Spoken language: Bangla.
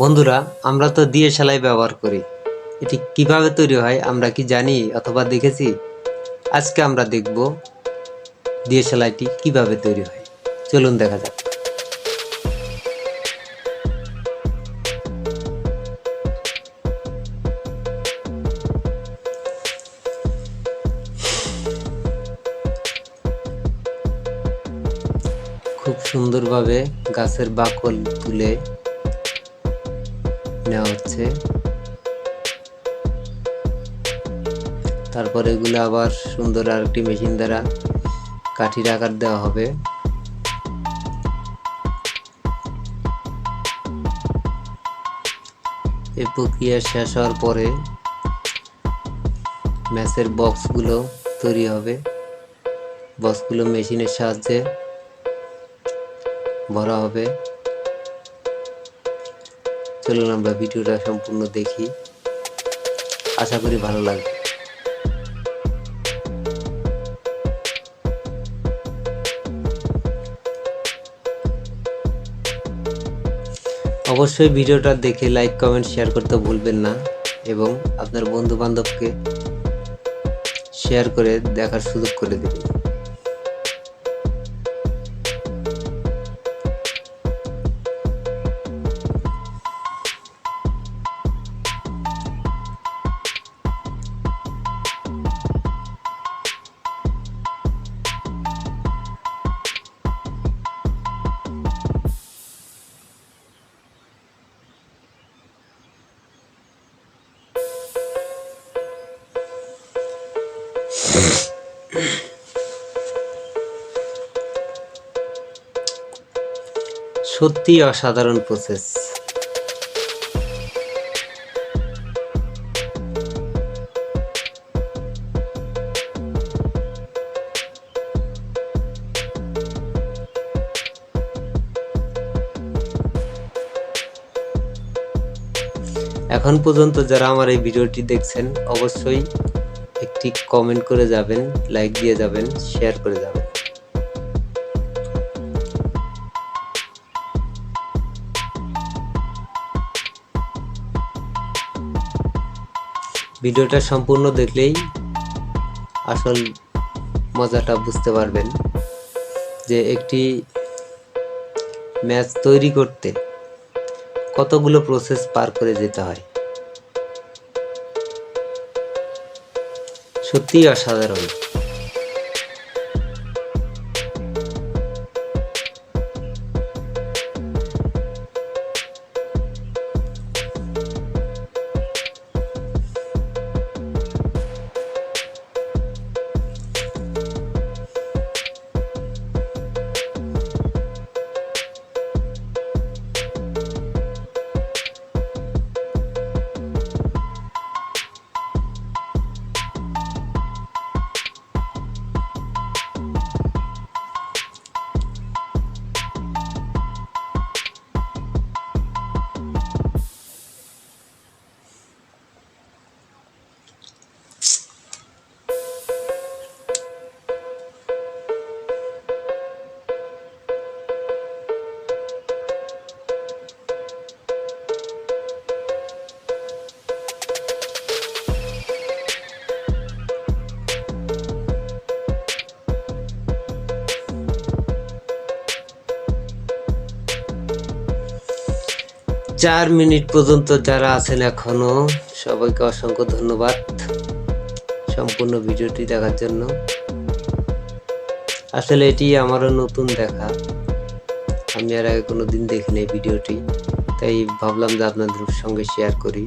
বন্ধুরা, আমরা তো দিয়ে সেলাই ব্যবহার করি। এটি কীভাবে তৈরি হয় আমরা কি জানি অথবা দেখেছি? আজকে আমরা দেখব দিয়ে সেলাইটি কীভাবে তৈরি হয়। চলুন দেখা যাক। খুব সুন্দরভাবে গাছের বাকল তুলে নেওয়া হচ্ছে। তারপর এগুলো আবার সুন্দর আরেকটি মেশিন দ্বারা কাঠির আকার দেওয়া হবে। এই প্রক্রিয়া শেষ হওয়ার পরে ম্যাচের বক্সগুলো তৈরি হবে। বক্সগুলো মেশিনের সাহায্যে ভরা হবে। চলুন আমরা ভিডিওটা সম্পূর্ণ দেখি। আশা করি ভালো লাগবে। অবশ্যই ভিডিওটা দেখে লাইক, কমেন্ট, শেয়ার করতে ভুলবেন না এবং আপনার বন্ধু বান্ধবকে শেয়ার করে দেখার সুযোগ করে দেবেন। সত্যি অসাধারণ প্রসেস এখন পর্যন্ত যারা আমার এই ভিডিওটি দেখছেন, অবশ্যই একটি কমেন্ট করে যাবেন লাইক দিয়ে যাবেন শেয়ার করে যাবেন। ভিডিওটা সম্পূর্ণ দেখলেই আসল মজাটা বুঝতে পারবেন যে একটি ম্যাচ তৈরি করতে কতগুলো প্রসেস পার করে যেতে হয়। সত্যিই অসাধারণ। চার মিনিট পর্যন্ত যারা আছেন এখনও, সবাইকে অসংখ্য ধন্যবাদ সম্পূর্ণ ভিডিওটি দেখার জন্য। আসলে এটি আমারও নতুন দেখা। আমি আর আগে কোনো দিন দেখিনি ভিডিওটি, তাই ভাবলাম যে আপনাদের সঙ্গে শেয়ার করি।